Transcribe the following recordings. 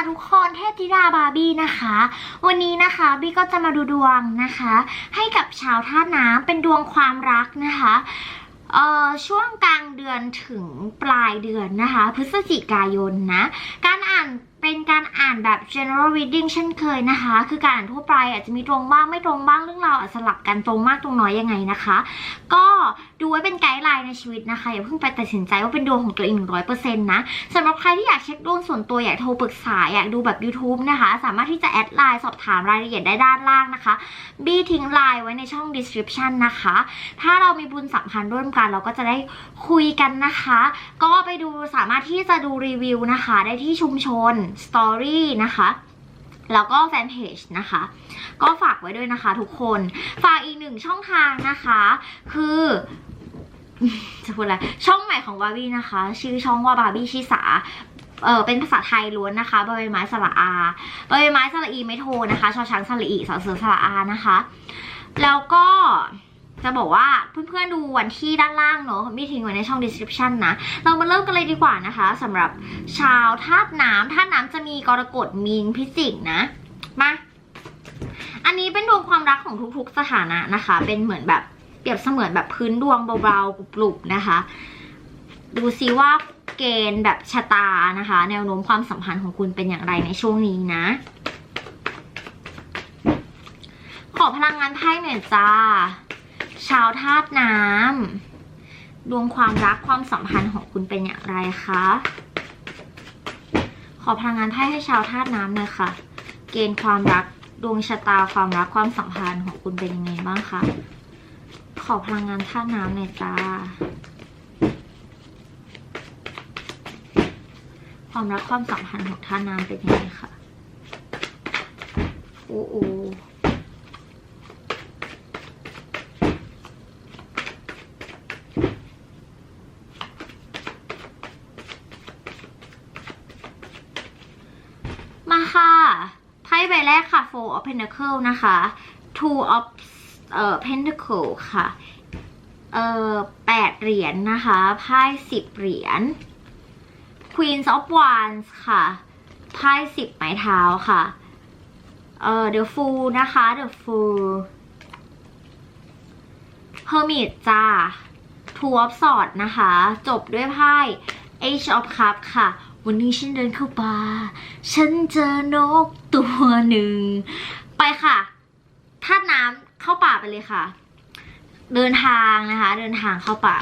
ค่ะทุกคนเทพธิดาบาร์บี้นะคะ วันนี้นะคะบี้ก็จะมาดูดวงนะคะ ให้กับชาวท่าตุน้ำเป็นดวงความรักนะคะเอ่อช่วงกลางเดือนถึงปลายเดือนนะคะ พฤศจิกายนนะ การอ่าน เป็นการอ่านแบบ general reading เช่นเคยนะคะ คือการอ่านทั่วไปอาจจะมีตรงบ้างไม่ตรงบ้างเรื่องราวอาจสลับกันตรงมากตรงน้อยยังไงนะคะ ก็ดูไว้เป็นไกด์ไลน์ในชีวิตนะคะ อย่าเพิ่งไปตัดสินใจว่าเป็นดวงของตัวเองร้อยเปอร์เซ็นต์นะสำหรับใครที่อยากเช็คดวงส่วนตัวอยากโทรปรึกษาอยากดูแบบ YouTube นะคะ สามารถที่จะแอดไลน์สอบถามรายละเอียดได้ด้านล่างนะคะบี้ทิ้งไลน์ไว้ในช่อง description นะคะ ถ้าเรามีบุญสัมพันธ์ร่วมกันเราก็จะได้คุยกันนะคะ ก็ไปดูสามารถที่จะดูรีวิวนะคะ ได้ที่ชุมชน Story นะคะแล้วก็แฟนเพจนะคะ ก็ฝากไว้ด้วยนะคะทุกคน ฝากอีกหนึ่งช่องทางนะคะ คือจะพูดอะไรช่องใหม่ของบาร์บี้นะคะ ชื่อช่องว่าบาร์บี้ชิสาเออเป็นภาษาไทยล้วนนะคะใบไม้ไม้สระอาใบไม้สระอีไม่โทนะคะชอช้างสระอีสอเสือสระอานะคะ แล้วก็ จะบอกว่าเพื่อนๆดูวันที่ด้านล่างเนอะมีทิ้งไว้ในช่อง description นะ เรามาเริ่มกันเลยดีกว่านะคะสำหรับชาวธาตุน้ำธาตุน้ำจะมีกรกฎมีนพิจิกนะ มา อันนี้เป็นดวงความรักของทุกๆสถานะนะคะ เป็นเหมือนแบบเปรียบเสมือนแบบพื้นดวงเบาๆกลุบๆนะคะ ดูซิว่าเกณฑ์แบบชะตานะคะ แนวโน้มความสัมพันธ์ของคุณเป็นอย่างไรในช่วงนี้นะ ขอพลังงานไพ่หน่อยจ้า ชาวธาตุน้ำดวงความรักความสัมพันธ์ของคุณเป็นอย่างไรคะขอพลังงานไพ่ให้ชาวธาตุน้ำหน่อยค่ะ เกณฑ์ความรักดวงชะตาความรักความสัมพันธ์ของคุณเป็นยังไงบ้างคะขอพลังงานธาตุน้ำหน่อยจ้าความรักความสัมพันธ์ของท่าน้ำเป็นยังไงคะโอ้โอมาค่ะไพ่ใบแรกค่ะ Four of Pentacle นะคะ Two of เอ่อ Pentacle ค่ะ เอ่อแปดเหรียญนนะคะไพ่สิบเหรียญ Queen of Wands ค่ะไพ่สิบไม้เท้าค่ะ เอ่อ The Fool นะคะ The Fool Hermit จ้า Two of Swords นะคะ จบด้วยไพ่ Age of Cups ค่ะ วันนี้ฉันเดินเข้าป่า ฉันเจอนกตัวหนึ่ง ไปค่ะท่าน้ำเข้าป่าไปเลยค่ะ เดินทางนะคะ เดินทางเข้าป่า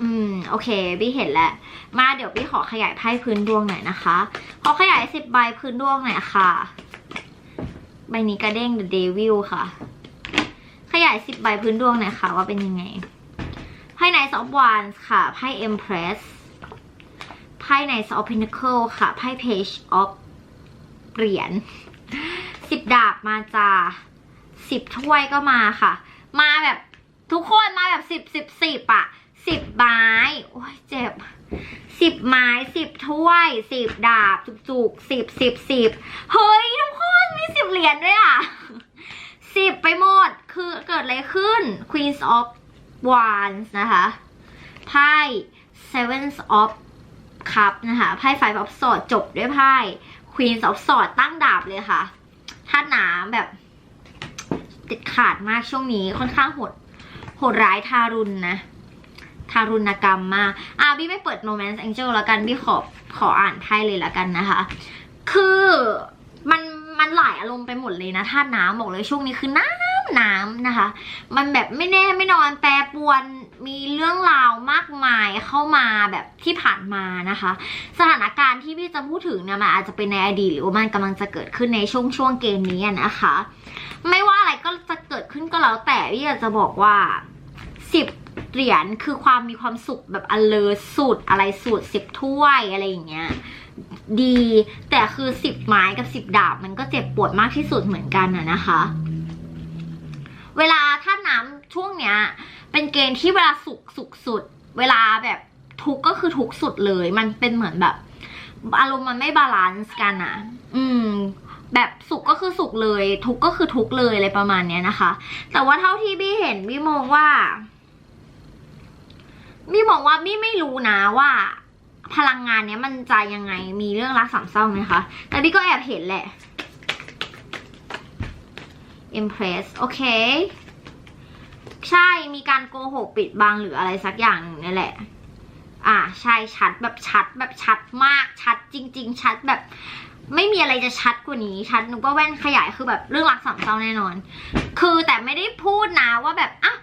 อืม โอเคบี้เห็นแล้ว มาเดี๋ยวบี้ขอขยายไพ่พื้นดวงหน่อยนะคะ ขอขยายสิบใบพื้นดวงหน่อยค่ะ ใบนี้กระเด้ง The Devil ค่ะ ขยายสิบใบพื้นดวงหน่อยค่ะ ว่าเป็นยังไงไพ่ Knight of Wands ค่ะไพ่ Empress ไพ่ Knight of Pentacle ค่ะ ไพ่ Page of เหรียญสิบดาบมาจ้าสิบถ้วยก็มาค่ะ มาแบบทุกคนมาแบบสิบสิบสิบอะสิบไม้ โอ้ยเจ็บสิบไม้สิบถ้วยสิบดาบจุกๆสิบสิบสิบเฮ้ยทุกคนมีสิบเหรียญด้วยอะสิบไปหมด คือเกิดอะไรขึ้น Queens of Wands นะคะไพ่ Seven of Cup นะคะไพ่ Five of Swords จบด้วยไพ่ Queens of Swords ตั้งดาบเลยค่ะถ้าหนาแบบเด็ดขาดมากช่วงนี้ค่อนข้างโหดโหดร้ายทารุณนะ ทารุณกรรมมาก อะบี้ไม่เปิด Romance Angel แล้วกันบี้ขอขออ่านไพ่เลยแล้วกันนะคะ คือมันมันหลายอารมณ์ไปหมดเลยนะท่าน้ำบอกเลยช่วงนี้คือหน้ำ น้ำนะคะ มันแบบไม่แน่ไม่นอนแปรปวนมีเรื่องราวมากมายเข้ามาแบบที่ผ่านมานะคะ สถานการณ์ที่พี่จะพูดถึงเนี่ยมันอาจจะเป็นในอดีตหรือว่ามันกำลังจะเกิดขึ้นในช่วงช่วงเกมนี้นะคะ ไม่ว่าอะไรก็จะเกิดขึ้นก็แล้วแต่พี่อยากจะบอกว่าสิบเหรียญคือความมีความสุขแบบอเลอสุดอะไรสุดสิบถ้วยอะไรอย่างเงี้ยดีแต่คือสิบไม้กับสิบดาบมันก็เจ็บปวดมากที่สุดเหมือนกันอะนะคะ เวลาถ้าน้ำช่วงเนี้ย เป็นเกณฑ์ที่เวลาสุกสุกสุด เวลาแบบทุกก็คือทุกสุดเลย มันเป็นเหมือนแบบ อารมณ์มันไม่บาลานซ์กันอะอืม แบบสุขก็คือสุขเลย ทุกก็คือทุกเลยอะไรประมาณเนี้ยนะคะ แต่ว่าเท่าที่บี้เห็นบี้มองว่าบี้มองว่าบี้ไม่รู้นะว่า พลังงานเนี้ยมันจะยังไงมีเรื่องรักสามเศร้าไหมคะแต่พี่ก็แอบเห็นแหละ impress โอเค ใช่มีการโกหกปิดบังหรืออะไรสักอย่างนี่แหละ อ่าใช่ชัดแบบชัดแบบชัดมากชัดจริง ๆ ชัดแบบไม่มีอะไรจะชัดกว่านี้ ชัดหนูก็แว่นขยายคือแบบเรื่องรักสามเศร้าแน่นอน คือแต่ไม่ได้พูดนะว่าแบบอะ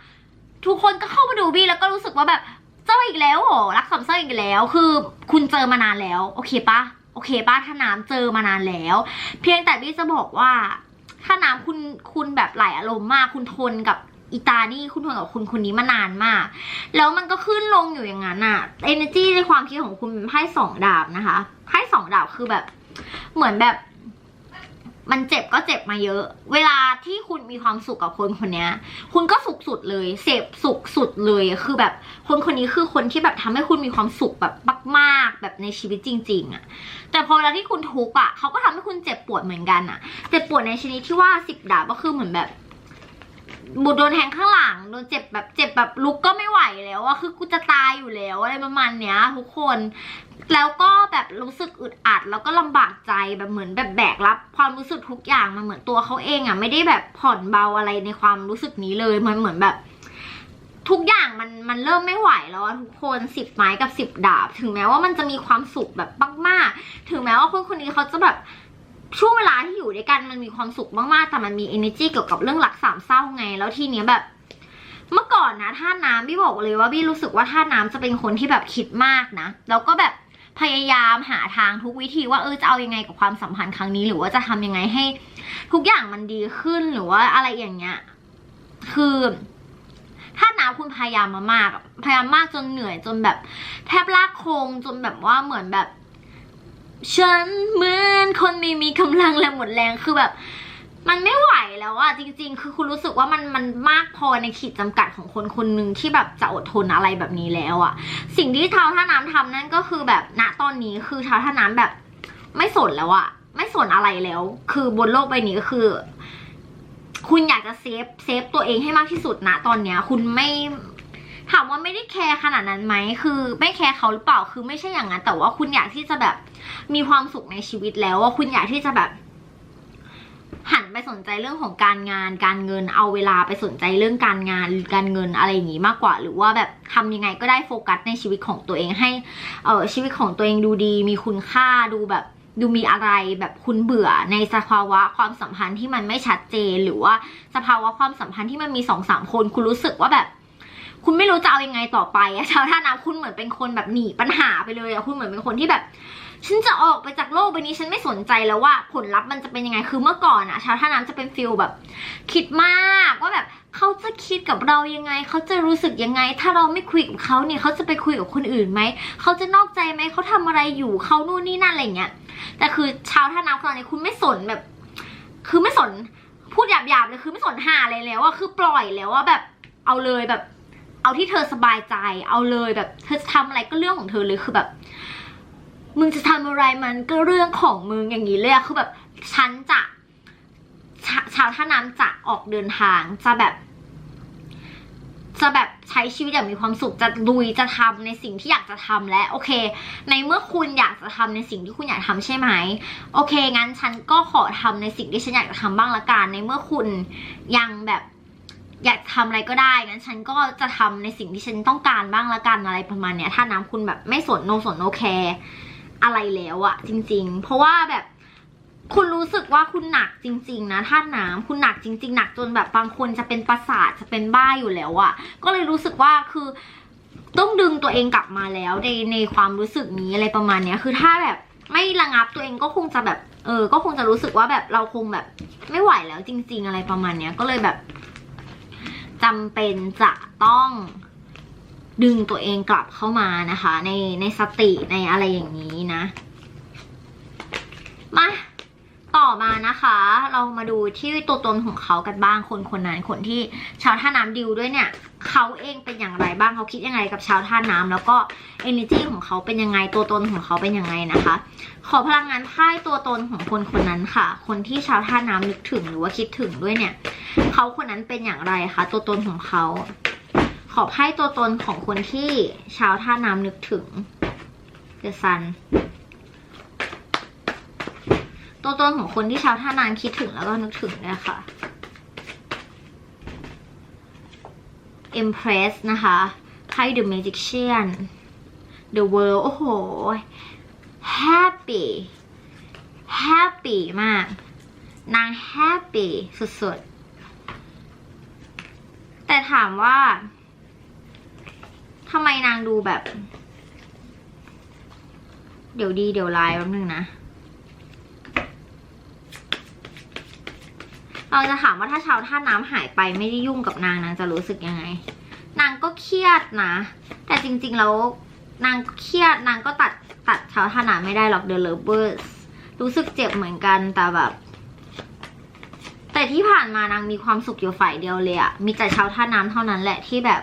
ทุกคนก็เข้ามาดูบี้แล้วก็รู้สึกว่าแบบเจ้าอีกแล้วเหรอรักสามเศร้าอีกแล้ว คือคุณเจอมานานแล้ว โอเคปะโอเคปะถ้าน้ำเจอมานานแล้ว เพียงแต่บี้จะบอกว่า ถ้าน้ำคุณคุณแบบหลายอารมณ์มาก คุณทนกับอีตานี่คุณทนกับคุณคนนี้มานานมาก แล้วมันก็ขึ้นลงอยู่อย่างนั้นอะเอเนจีในความคิดของคุณให้สองดาบนะคะ ให้สองดาบคือแบบ เหมือนแบบ มันเจ็บก็เจ็บมาเยอะ เวลาที่คุณมีความสุขกับคนคนนี้คุณก็สุขสุดเลย เสพสุขสุดเลย คือแบบคนคนนี้คือคนที่แบบทำให้คุณมีความสุขแบบมากๆแบบในชีวิตจริง ๆอะแต่พอเวลาที่คุณทุกข์อะเขาก็ทำให้คุณเจ็บปวดเหมือนกันอะเจ็บปวดในชนิดที่ว่าสิบดาบก็คือเหมือนแบบ บุดโดนแทงข้างหลังโดนเจ็บแบบเจ็บแบบลุกก็ไม่ไหวแล้วอะคือกูจะตายอยู่แล้วอะไรประมาณเนี้ย ทุกคน แล้วก็แบบรู้สึกอึดอัด แล้วก็ลำบากใจแบบเหมือนแบบแบกรับ ความรู้สึกทุกอย่างมันเหมือนตัวเขาเองอะไม่ได้แบบผ่อนเบาอะไรในความรู้สึกนี้เลยมันเหมือนแบบ ทุกอย่างมันมันเริ่มไม่ไหวแล้วอะทุกคนสิบไม้กับสิบดาบ ถึงแม้ว่ามันจะมีความสุขแบบมากๆถึงแม้ว่าคนคนนี้เขาจะแบบ ช่วงเวลาที่อยู่ด้วยกันมันมีความสุขมากๆ แต่มันมี energy เกี่ยวกับเรื่องรักสามเศร้าไง แล้วทีเนี้ยแบบ เมื่อก่อนนะท่าน้ำพี่บอกเลยว่าพี่รู้สึกว่าท่าน้ำจะเป็นคนที่แบบคิดมากนะ แล้วก็แบบพยายามหาทางทุกวิธีว่าเออจะเอายังไงกับความสัมพันธ์ครั้งนี้ หรือว่าจะทำยังไงให้ ทุกอย่างมันดีขึ้นหรือว่าอะไรอย่างเงี้ย คือ ถ้าน้ำคุณพยายามมามาก พยายามมากจนเหนื่อยจนแบบ แทบลากโครงจนแบบว่าเหมือนแบบ ฉันเหมือนคนไม่มีกำลังและหมดแรงคือแบบ มันไม่ไหวแล้วอะจริง ๆ คือคุณรู้สึกว่ามันมันมากพอในขีดจำกัดของคนคนหนึ่งที่แบบจะอดทนอะไรแบบนี้แล้วอะสิ่งที่เท้าท่าน้ำทำนั่นก็คือแบบณตอนนี้คือเท้าท่าน้ำแบบ ไม่สนแล้วอะไม่สนอะไรแล้ว คือบนโลกใบนี้ก็คือ คุณอยากจะเซฟเซฟตัวเองให้มากที่สุดนะตอนเนี้ย คุณไม่ ถามว่าไม่ได้แคร์ขนาดนั้นไหมคือไม่แคร์เขาหรือเปล่าคือไม่ใช่อย่างนั้น แต่ว่าคุณอยากที่จะแบบมีความสุขในชีวิตแล้วว่าคุณอยากที่จะแบบ หันไปสนใจเรื่องของการงานการเงิน เอาเวลาไปสนใจเรื่องการงานการเงินอะไรอย่างนี้มากกว่า หรือว่าแบบทำยังไงก็ได้โฟกัสในชีวิตของตัวเองให้เออชีวิตของตัวเองดูดี มีคุณค่าดูแบบดูมีอะไรแบบคุณเบื่อในสภาวะความสัมพันธ์ที่มันไม่ชัดเจนหรือว่าสภาวะความสัมพันธ์ที่มันมีสองสามคนคุณรู้สึกว่าแบบ คุณไม่รู้จะเอายังไงต่อไปอะชาวท่าน้ำคุณเหมือนเป็นคนแบบหนีปัญหาไปเลยอะคุณเหมือนเป็นคนที่แบบ ฉันจะออกไปจากโลกใบนี้ฉันไม่สนใจแล้วว่าผลลัพธ์มันจะเป็นยังไงคือเมื่อก่อนอะชาวท่าน้ำจะเป็นฟิลแบบ คิดมากว่าแบบเขาจะคิดกับเรายังไง เขาจะรู้สึกยังไง ถ้าเราไม่คุยกับเขาเนี่ยเขาจะไปคุยกับคนอื่นไหม เขาจะนอกใจไหม เขาทำอะไรอยู่ เขานู่นนี่นั่นอะไรเงี้ย แต่คือชาวท่าน้ำตอนนี้คุณไม่สนแบบ คือไม่สน พูดหยาบๆเลยคือไม่สนหาอะไรแล้วอะคือปล่อยแล้วว่าแบบ เอาเลยแบบ เอาที่เธอสบายใจเอาเลยแบบ เธอจะทำอะไรก็เรื่องของเธอเลยคือแบบ มึงจะทำอะไรมันก็เรื่องของมึงอย่างนี้เลยอะคือแบบฉันจะชาชาวท่าน้ำจะออกเดินทางจะแบบ จะแบบใช้ชีวิตอย่างมีความสุขจะลุยจะทำในสิ่งที่อยากจะทำและโอเค ในเมื่อคุณอยากจะทำในสิ่งที่คุณอยากทำใช่ไหมโอเคงั้นฉันก็ขอทำในสิ่งที่ฉันอยากจะทำบ้างละกันในเมื่อคุณยังแบบ อยากทำอะไรก็ได้งั้นฉันก็จะทำในสิ่งที่ฉันต้องการบ้างละกันอะไรประมาณเนี้ย ถ้าน้ำคุณแบบไม่สนโนสนโนแคร์อะไรแล้วอะจริง ๆ เพราะว่าแบบคุณรู้สึกว่าคุณหนักจริง ๆ นะท่าน้ำคุณหนักจริง ๆ หนักจนแบบบางคนจะเป็นประสาทจะเป็นบ้าอยู่แล้วอะก็เลยรู้สึกว่าคือต้องดึงตัวเองกลับมาแล้วในในความรู้สึกนี้อะไรประมาณเนี้ย คือถ้าแบบไม่ระงับตัวเองก็คงจะแบบ เออ ก็คงจะรู้สึกว่าแบบเราคงแบบไม่ไหวแล้วจริง ๆ อะไรประมาณเนี้ย ก็เลยแบบ จำเป็นจะต้องดึงตัวเองกลับเข้ามานะคะ ในในสติในอะไรอย่างนี้นะ มา ต่อมานะคะ เรามาดูที่ตัวตนของเขากันบ้างคนคนนั้นคนที่ชาวท่าน้ำดิวด้วยเนี่ยเขาเองเป็นอย่างไรบ้างเขาคิดยังไงกับชาวท่าน้ำแล้วก็ energy ของเขาเป็นยังไงตัวตนของเขาเป็นยังไงนะคะ ขอพลังงานไพ่ตัวตนของคนคนนั้นค่ะ คนที่ชาวท่าน้ำนึกถึงหรือว่าคิดถึงด้วยเนี่ยเขาคนนั้นเป็นอย่างไรคะตัวตนของเขา ขอไพ่ตัวตนของคนที่ชาวท่าน้ำนึกถึง The Sun ตัวตนของคนที่ชาวท่านางคิดถึงแล้วก็นึกถึงเนี่ยค่ะ Empress นะคะไพ่ The Magician The World โอ้โห Happy Happy มาก นาง Happy สุดๆ แต่ถามว่าทำไมนางดูแบบ เดี๋ยวดีเดี๋ยวร้ายแป๊บนึงนะ เราจะถามว่าถ้าชาวท่าน้ำหายไปไม่ได้ยุ่งกับนางนางจะรู้สึกยังไง นางก็เครียดนะ แต่จริงๆแล้วนางเครียดนางก็ตัดตัดชาวท่าน้ำไม่ได้หรอก The Lovers รู้สึกเจ็บเหมือนกันแต่แบบ แต่ที่ผ่านมานางมีความสุขอยู่ฝ่ายเดียวเลยอะมีแต่ชาวท่าน้ำเท่านั้นแหละที่แบบ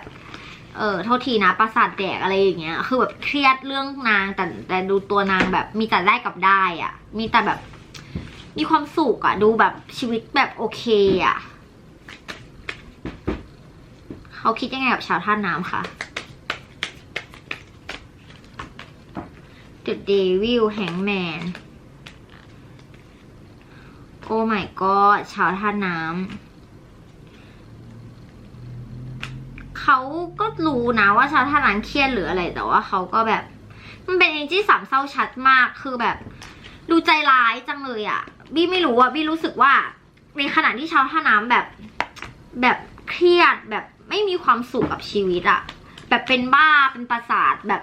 เออโทษทีนะประสาทแดกอะไรอย่างเงี้ย คือแบบเครียดเรื่องนางแต่แต่ดูตัวนางแบบมีแต่ได้กับได้อะมีแต่แบบ มีความสุขอะดูแบบชีวิตแบบโอเคอะเขาคิดยังไงกับชาวท่าน้ำคะ The Devil Hangman โอ้ my god ชาวท่าน้ำเขาก็รู้นะว่าชาวท่าน้ำเครียดหรืออะไร แต่ว่าเขาก็แบบ มันเป็นเองที่สามเศร้าชัดมากคือแบบ ดูใจร้ายจังเลยอะ่ะ บี้ไม่รู้อะบี้รู้สึกว่า ในขณะที่ชาวท่าน้ำแบบ แบบเครียดแบบไม่มีความสุขกับชีวิตอะแบบเป็นบ้าเป็นประสาทแบบ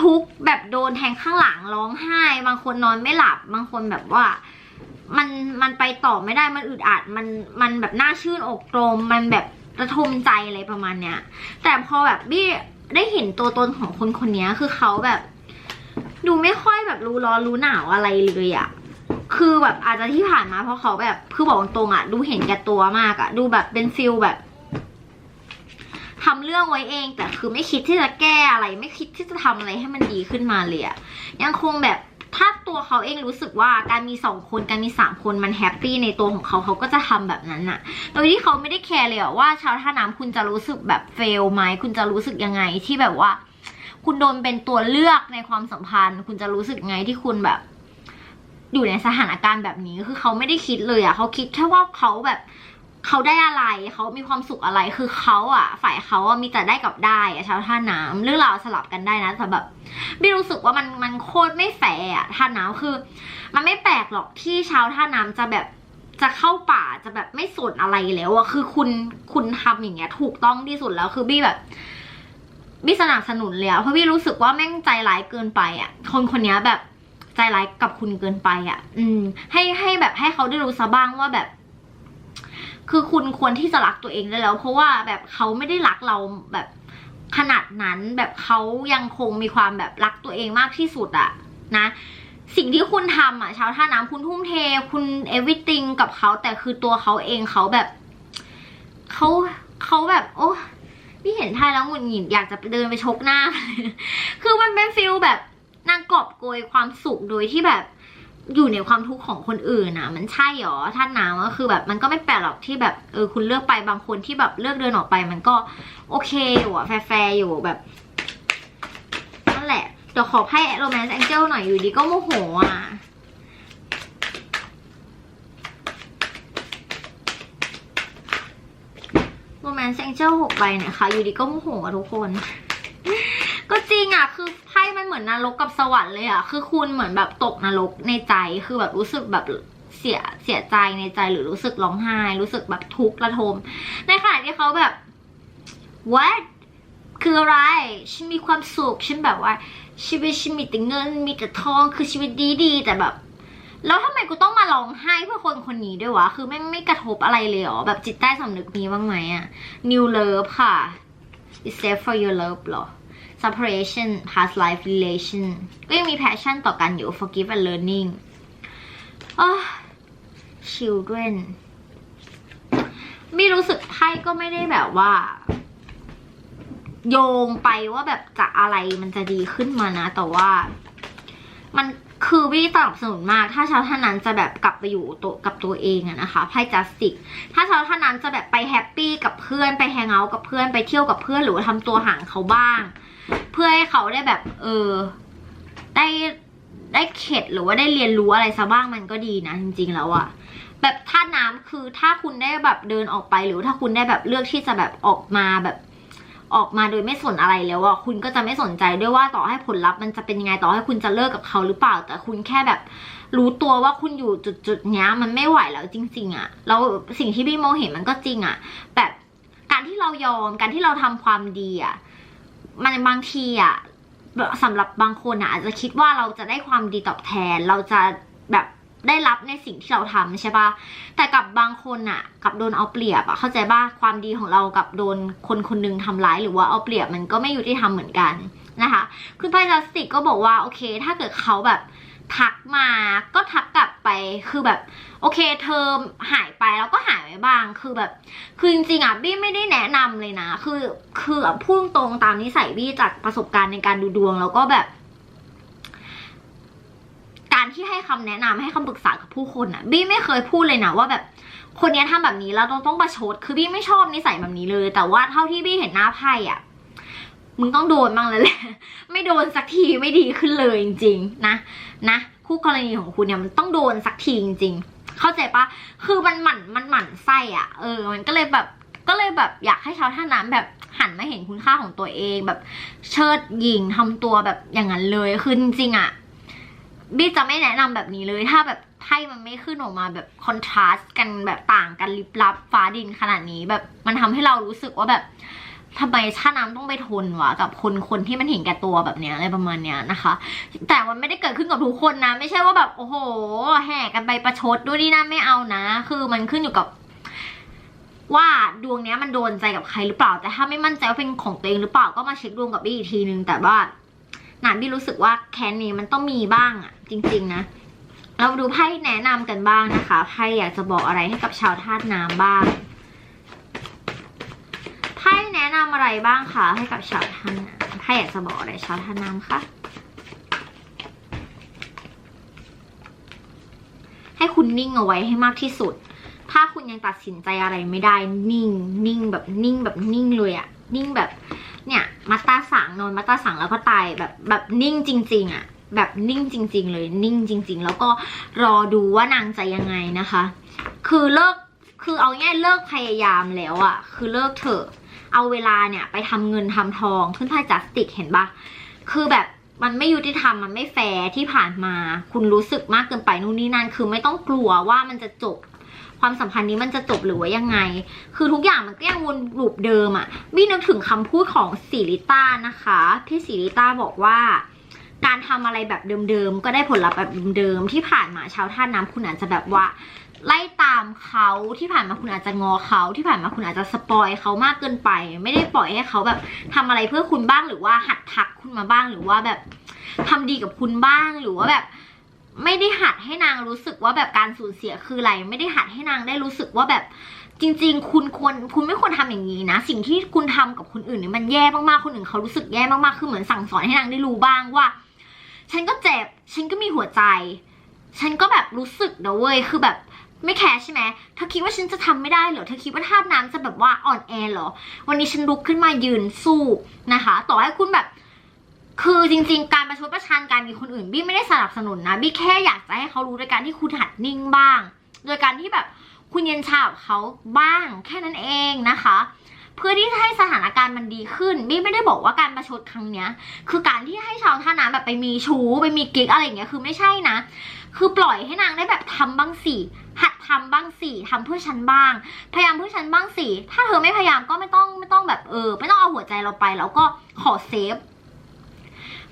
ทุกข์แบบโดนแทงข้างหลังร้องไห้ บางคนนอนไม่หลับ บางคนแบบว่า มันมันไปต่อไม่ได้มันอึดอัดมันมันแบบน่าชื่นอกตรมมันแบบระทมใจอะไรประมาณเนี้ย แต่พอแบบบี้ได้เห็นตัวตนของคนคนนี้คือเขาแบบ ดูไม่ค่อยแบบรู้ร้อนรู้หนาวอะไรเลยอะ คือแบบอาจจะที่ผ่านมาเพราะเขาแบบคือบอกตรงๆอะดูเห็นแก่ตัวมากอะดูแบบเป็นฟิลแบบทำเรื่องไว้เอง แต่คือไม่คิดที่จะแก้อะไร ไม่คิดที่จะทำอะไรให้มันดีขึ้นมาเลยอะยังคงแบบถ้าตัวเขาเองรู้สึกว่าการมีสองคนการมีสามคนมันแฮปปี้ในตัวของเขาเขาก็จะทำแบบนั้นน่ะ โดยที่เขาไม่ได้แคร์เลยว่าชาวท่าน้ำคุณจะรู้สึกแบบเฟลไหมคุณจะรู้สึกยังไงที่แบบว่า คุณโดนเป็นตัวเลือกในความสัมพันธ์ คุณจะรู้สึกไงที่คุณแบบ อยู่ในสถานการณ์แบบนี้คือเขาไม่ได้คิดเลยอะเขาคิดแค่ว่าเขาแบบเขาได้อะไรเขามีความสุขอะไรคือเขาอะฝ่ายเขาอะมีแต่ได้กับได้อะชาวท่าน้ำเรื่องราวสลับกันได้นะแต่แบบไม่รู้สึกว่ามันมันโคตรไม่แฟร์อะท่าน้ำคือ มันไม่แปลกหรอกที่ชาวท่าน้ำจะแบบจะเข้าป่าจะแบบไม่สนอะไรแล้วอะคือคุณคุณทำอย่างเงี้ย ถูกต้องที่สุดแล้วคือบี้แบบบี้สนับสนุนเลยอะเพราะบี้รู้สึกว่าแม่งใจร้ายเกินไปอะคนคนนี้แบบ ใจร้ายกับคุณเกินไปอะอืม ให้ให้แบบให้เขาได้รู้ซะบ้างว่าแบบ คือคุณควรที่จะรักตัวเองได้แล้ว เพราะว่าแบบเขาไม่ได้รักเราแบบขนาดนั้นแบบเขายังคงมีความแบบรักตัวเองมากที่สุดอะนะ สิ่งที่คุณทำอะชาวท่าน้ำคุณทุ่มเท คุณเอวิติงกับเขาแต่คือตัวเขาเองเขาแบบเขาเขาแบบ โอ้พี่เห็นท่าแล้วหงุดหงิดอยากจะไปเดินไปชกหน้า คือมันเป็นฟิลแบบ นางกอบโกยความสุขโดยที่แบบอยู่ในความทุกข์ของคนอื่นอะมันใช่หรอท่านน้ำก็คือแบบมันก็ไม่แปลกหรอกที่แบบเออคุณเลือกไปบางคนที่แบบเลือกเดินออกไป มันก็โอเคอยู่อะแฟร์ๆอยู่แบบนั่นแหละเดี๋ยวขอให้โรแมนต์แองเจิลหน่อยอยู่ดีก็โมโหอะโรแมนต์แองเจิลหกใบเนี่ยค่ะอยู่ดีก็โมโหอะทุกคน ก็จริงอะ คือไพ่มันเหมือนนรกกับสวรรค์เลยอะ คือคุณเหมือนแบบตกนรกในใจ คือแบบรู้สึกแบบเสียเสียใจในใจหรือรู้สึกร้องไห้ รู้สึกแบบทุกข์ระทม ในขณะที่เขาแบบ what คืออะไร ฉันมีความสุข ฉันแบบว่า ชีวิตฉันมีแต่เงิน มีแต่ทอง คือชีวิตดีดีๆแต่แบบ แล้วทำไมกูต้องมาร้องไห้เพื่อคนคนนี้ด้วยวะ คือไม่ไม่กระทบอะไรเลยหรอ แบบจิตใต้สำนึกมีบ้างไหมอะ new love ค่ะ is safe for your love หรอ separation past life relation ก็ยังมี passion ต่อกันอยู่ forgive and learning อะ children ไม่รู้สึกไพ่ก็ไม่ได้แบบว่า โยงไปว่าแบบจะอะไรมันจะดีขึ้นมานะ แต่ว่า มันคือวิสนับสนุนมาก ถ้าชาวท่านนั้นจะแบบกลับไปอยู่ตัวกับตัวเองอะนะคะไพ่จัสติก ถ้าชาวท่านนั้นจะแบบไปแฮปปี้กับเพื่อน ไปแฮงเอาท์กับเพื่อน ไปเที่ยวกับเพื่อน หรือว่าทำตัวห่างเขาบ้าง เพื่อให้เขาได้แบบ เออ ได้ได้เข็ดหรือว่าได้เรียนรู้อะไรซะบ้างมันก็ดีนะจริง ๆ แล้วอะแบบท่าน้ำคือถ้าคุณได้แบบเดินออกไปหรือถ้าคุณได้แบบเลือกที่จะแบบออกมาแบบออกมาโดยไม่สนอะไรแล้วอะคุณก็จะไม่สนใจด้วยว่าต่อให้ผลลัพธ์มันจะเป็นยังไงต่อให้คุณจะเลิกกับเขาหรือเปล่า แต่คุณแค่แบบรู้ตัวว่าคุณอยู่จุดจุดๆเนี้ยมันไม่ไหวแล้วจริง ๆ อะแล้วสิ่งที่พี่โมเห็นมันก็จริงอะแบบการที่เรายอมการที่เราทำความดีอะ มันบางทีอะสำหรับบางคนอะอาจจะคิดว่าเราจะได้ความดีตอบแทน เราจะแบบได้รับในสิ่งที่เราทำใช่ปะแต่กับบางคนอะกับโดนเอาเปรียบอะเข้าใจป่ะความดีของเรากับโดนคนคนนึงทำร้ายหรือว่าเอาเปรียบมันก็ไม่ยุติธรรมเหมือนกันนะคะ คุณไพ่จัสติกก็บอกว่าโอเค ถ้าเกิดเขาแบบ ทักมาก็ทักกลับไปคือแบบ โอเคเธอหายไปแล้วก็หายไปบ้าง คือแบบ คือจริงๆอะบี้ไม่ได้แนะนำเลยนะ คือคือพูดตรงตามนิสัยบี้จากประสบการณ์ในการดูดวงแล้วก็แบบ การที่ให้คำแนะนำให้คำปรึกษากับผู้คนอะ บี้ไม่เคยพูดเลยนะว่าแบบคนนี้ยทำแบบนี้แล้วเราต้องประชด คือบี้ไม่ชอบนิสัยแบบนี้เลย แต่ว่าเท่าที่บี้เห็นหน้าไพ่อะ มึงต้องโดนบ้างแล้วแหละ ไม่โดนสักทีไม่ดีขึ้นเลยจริงๆนะนะคู่กรณีของคุณเนี่ยมันต้องโดนสักทีจริงๆ เข้าใจปะคือมันหมั่นมันหมั่นไส้อะเออ มันก็เลยแบบก็เลยแบบอยากให้ชาวท่าน้ำแบบหันมาเห็นคุณค่าของตัวเองแบบเชิดหญิงทำตัวแบบอย่างนั้นเลยคือจริงๆอะบี้จะไม่แนะนำแบบนี้เลยถ้าแบบไพ่มันไม่ขึ้นออกมาแบบคอนทราสต์กันแบบต่างกันลิบลับฟ้าดินขนาดนี้แบบมันทำให้เรารู้สึกว่าแบบ ทำไมชาน้ำต้องไปทนวะกับคนคนที่มันเห็นแก่ตัวแบบเนี้ยอะไรประมาณเนี้ยนะคะ แต่มันไม่ได้เกิดขึ้นกับทุกคนนะ ไม่ใช่ว่าแบบโอ้โห แห่กันไปประชดด้วยนี่นะไม่เอานะ คือมันขึ้นอยู่กับ ว่าดวงเนี้ยมันโดนใจกับใครหรือเปล่า แต่ถ้าไม่มั่นใจว่าเป็นของตัวเองหรือเปล่าก็มาเช็คดวงกับบี้อีกทีนึงแต่ว่าหนานบี้รู้สึกว่าแคนนี้มันต้องมีบ้างอะจริง ๆ นะเราดูไพ่แนะนำกันบ้างนะคะไพ่อยากจะบอกอะไรให้กับชาวธาตุน้ำบ้าง นะนำอะไรบ้างคะให้กับชาวธาตุน้ำไพ่อยากจะบอกอะไรชาวธาน้ำคะให้คุณนิ่งเอาไว้ให้มากที่สุด ถ้าคุณยังตัดสินใจอะไรไม่ได้ นิ่ง นิ่งแบบนิ่งแบบนิ่งเลยอะนิ่งแบบ เนี่ยมาตาสังนอนมาตาสังแล้วก็ตายแบบแบบนิ่งจริง ๆอะแบบนิ่งจริง ๆ เลย นิ่งจริง ๆ แล้วก็รอดูว่านางจะยังไงนะคะ คือเลิกคือเอาง่ายเลิกพยายามแล้วอะคือเลิกเถอะ เอาเวลาเนี่ยไปทำเงินทำทองขึ้นไพ่จัสติกเห็นปะคือแบบมันไม่ยุติธรรมมันไม่แฟร์ที่ผ่านมา คุณรู้สึกมากเกินไปนู่นนี่นั่นคือไม่ต้องกลัวว่ามันจะจบ ความสัมพันธ์นี้มันจะจบหรือว่ายังไง คือทุกอย่างมันก็ยังวนลูปเดิมอะ่ะบี้นึกถึงคำพูดของสิริต้านะคะที่สิริต้าบอกว่าการทำอะไรแบบเดิมๆ ก็ได้ผลลัพธ์แบบเดิมๆ ที่ผ่านมาชาวท่าน้ำคุณอาจจะแบบว่า ไล่ตามเขาที่ผ่านมาคุณอาจจะงอเขาที่ผ่านมาคุณอาจจะสปอยเขามากเกินไป ไม่ได้ปล่อยให้เขาแบบทำอะไรเพื่อคุณบ้างหรือว่าหัดทักคุณมาบ้างหรือว่าแบบทำดีกับคุณบ้างหรือว่าแบบไม่ได้หัดให้นางรู้สึกว่าแบบการสูญเสียคืออะไร ไม่ได้หัดให้นางได้รู้สึกว่าแบบจริง ๆ คุณควรคุณไม่ควรทำอย่างนี้นะ สิ่งที่คุณทำกับคนอื่นเนี่ยมันแย่มากๆคนอื่นเขารู้สึกแย่มากๆคือเหมือนสั่งสอนให้นางได้รู้บ้างว่า ฉันก็เจ็บ ฉันก็มีหัวใจ ฉันก็แบบรู้สึกนะเว้ยคือแบบ ไม่แคร์ใช่ไหมเธอคิดว่าฉันจะทำไม่ได้เหรอเธอคิดว่าธาตุน้ำจะแบบว่าอ่อนแอเหรอ วันนี้ฉันลุกขึ้นมายืนสู้นะคะ ต่อให้คุณแบบ คือจริง ๆ การประชดประชันการมีคนอื่นบี้ไม่ได้สนับสนุนนะบี้แค่อยากจะให้เขารู้โดยการที่คุณหัดนิ่งบ้าง โดยการที่แบบคุณเย็นชากับเขาบ้างแค่นั้นเองนะคะ เพื่อที่ให้สถานการณ์มันดีขึ้นบี้ไม่ได้บอกว่าการประชดครั้งเนี้ย คือการที่ให้ชาวท่าน้ำแบบไปมีชู้ไปมีกิ๊กอะไรอย่างเงี้ยคือไม่ใช่นะ คือปล่อยให้นางได้แบบทำบ้างสิ หัดทำบ้างสิทำเพื่อฉันบ้าง พยายามเพื่อฉันบ้างสิ ถ้าเธอไม่พยายามก็ไม่ต้องไม่ต้องแบบเออ ไม่ต้องเอาหัวใจเราไป แล้วก็ขอเซฟ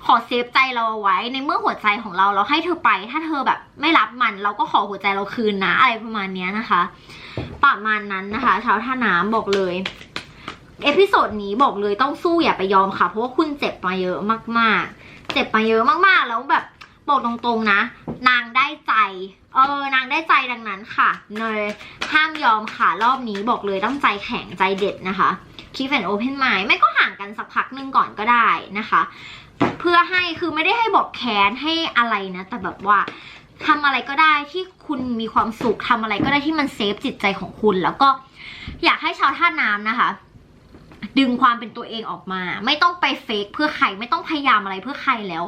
ขอเซฟใจเราเอาไว้ ในเมื่อหัวใจของเราเราให้เธอไป ถ้าเธอแบบ ไม่รับมัน เราก็ขอหัวใจเราคืนนะอะไรประมาณนี้นะคะ ประมาณนั้นนะคะ ชาวท่าน้ำบอกเลย เอพิโซดนี้บอกเลยต้องสู้อย่าไปยอมค่ะ เพราะว่าคุณเจ็บมาเยอะมาก ๆ เจ็บมาเยอะมากๆ แล้วแบบ บอกตรงๆนะ นางได้ใจ เออนางได้ใจดังนั้นค่ะ เนยห้ามยอมค่ะรอบนี้บอกเลยต้องใจแข็งใจเด็ดนะคะ Keep an open mind ไม่ก็ห่างกันสักพักนึงก่อนก็ได้นะคะ เพื่อให้คือไม่ได้ให้บอกแค้นให้อะไรนะ แต่แบบว่าทำอะไรก็ได้ที่คุณมีความสุขทำอะไรก็ได้ที่มันเซฟจิตใจของคุณ แล้วก็อยากให้ชาวท่าน้ำนะคะ ดึงความเป็นตัวเองออกมา ไม่ต้องไปเฟกเพื่อใครไม่ต้องพยายามอะไรเพื่อใครแล้ว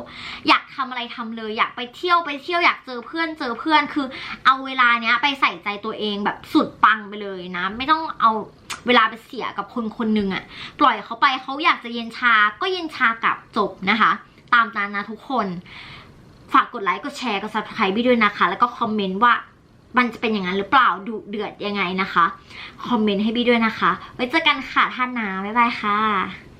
อยากทำอะไรทำเลย อยากไปเที่ยวไปเที่ยวอยากเจอเพื่อนเจอเพื่อนคือ เอาเวลาเนี้ยไปใส่ใจตัวเองแบบสุดปังไปเลยนะ ไม่ต้องเอาเวลาไปเสียกับคนคนหนึ่งอะปล่อยเขาไปเขาอยากจะเย็นชาก็เย็นชากลับจบนะคะ ตามนั้นนะทุกคน ฝากกดไลค์กดแชร์กด subscribe ด้วยนะคะ แล้วก็คอมเมนต์ว่า มันจะเป็นอย่างนั้นหรือเปล่าดุเดือดยังไงนะคะ คอมเมนต์ให้บี้ด้วยนะคะ ไว้เจอกันค่ะท่านนาบ๊ายบายค่ะ